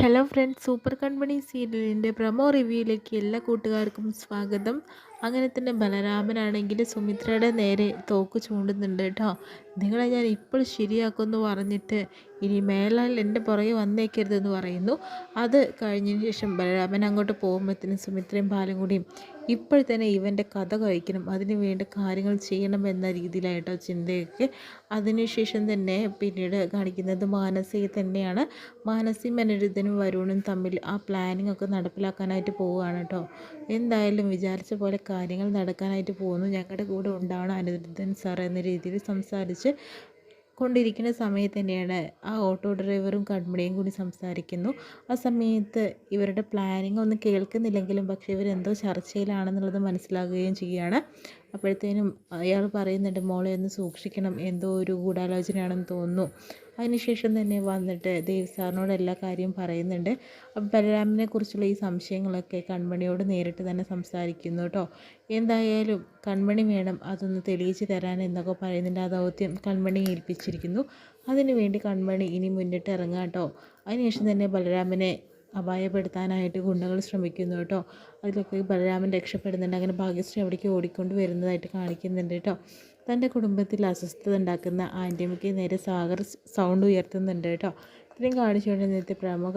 Hello friends super കൺമണി സീരിയലിന്റെ promo റിവ്യൂയിലേക്ക് എല്ലാ കൂട്ടുകാർക്കും സ്വാഗതം. അങ്ങനെ തന്നെ ബലരാമനാണെങ്കിൽ സുമിത്രയുടെ നേരെ തോക്ക് ചൂണ്ടുന്നുണ്ട് കേട്ടോ. നിങ്ങളെ ഞാൻ ഇപ്പോൾ ശരിയാക്കുമെന്ന് പറഞ്ഞിട്ട് ഇനി മേലാൽ എന്റെ പുറകെ വന്നേക്കരുതെന്ന് പറയുന്നു. അത് കഴിഞ്ഞതിന് ശേഷം ബലരാമൻ അങ്ങോട്ട് പോകുമ്പോഴത്തേനും സുമിത്രയും പാലും കൂടിയും ഇപ്പോൾ തന്നെ ഇവന്റെ കഥ കഴിക്കണം അതിന് വേണ്ട കാര്യങ്ങൾ ചെയ്യണം എന്ന രീതിയിലായിട്ടോ ചിന്തയൊക്കെ. അതിനുശേഷം തന്നെ പിന്നീട് കാണിക്കുന്നത് മാനസിക തന്നെയാണ്. മാനസി അനിരുദ്ധനും വരുണും തമ്മിൽ ആ പ്ലാനിങ് ഒക്കെ നടപ്പിലാക്കാനായിട്ട് പോവുകയാണ് കേട്ടോ. എന്തായാലും വിചാരിച്ച പോലെ കാര്യങ്ങൾ നടക്കാനായിട്ട് പോകുന്നു. ഞങ്ങളുടെ കൂടെ ഉണ്ടാവണം അനിരുദ്ധൻ സാർ എന്ന രീതിയിൽ സംസാരിച്ച് കൊണ്ടിരിക്കുന്ന സമയത്ത് തന്നെയാണ് ആ ഓട്ടോ ഡ്രൈവറും കൺമണിയും കൂടി സംസാരിക്കുന്നു. ആ സമയത്ത് ഇവരുടെ പ്ലാനിങ് ഒന്നും കേൾക്കുന്നില്ലെങ്കിലും പക്ഷേ ഇവരെന്തോ ചർച്ചയിലാണെന്നുള്ളത് മനസ്സിലാകുകയും ചെയ്യുകയാണ്. അപ്പോഴത്തേനും അയാൾ പറയുന്നുണ്ട് മോളെ ഒന്ന് സൂക്ഷിക്കണം. എന്തോ ഒരു ഗൂഢാലോചനയാണെന്ന് തോന്നുന്നു. അതിനുശേഷം തന്നെ വന്നിട്ട് ദേവ് സാറിനോട് എല്ലാ കാര്യവും പറയുന്നുണ്ട്. അപ്പം ബലരാമിനെ കുറിച്ചുള്ള ഈ സംശയങ്ങളൊക്കെ കൺമണിയോട് നേരിട്ട് തന്നെ സംസാരിക്കുന്നു കേട്ടോ. എന്തായാലും കൺമണി വേണം അതൊന്ന് തെളിയിച്ച് തരാൻ എന്നൊക്കെ പറയുന്നുണ്ട് ആ ദൗത്യം കൺമണി ഏൽപ്പിച്ചിരിക്കുന്നു. അതിനുവേണ്ടി കൺമണി ഇനി മുന്നിട്ട് ഇറങ്ങാം കേട്ടോ. അതിനുശേഷം തന്നെ ബലരാമനെ അപായപ്പെടുത്താനായിട്ട് ഗുണ്ടകൾ ശ്രമിക്കുന്നു കേട്ടോ. അതിലൊക്കെ ബലരാമൻ രക്ഷപ്പെടുന്നുണ്ട്. അങ്ങനെ ഭാഗ്യശ്രീ അവിടേക്ക് ഓടിക്കൊണ്ട് വരുന്നതായിട്ട് കാണിക്കുന്നുണ്ട് കേട്ടോ. തന്റെ കുടുംബത്തിൽ അസ്വസ്ഥത ഉണ്ടാക്കുന്ന ആന്റിയമ്മയ്ക്ക് നേരെ സാഗർ സൗണ്ട് ഉയർത്തുന്നുണ്ട് കേട്ടോ. ഇത്രയും കാണിച്ചുകൊണ്ട് ഇന്നത്തെ പ്രമുഖ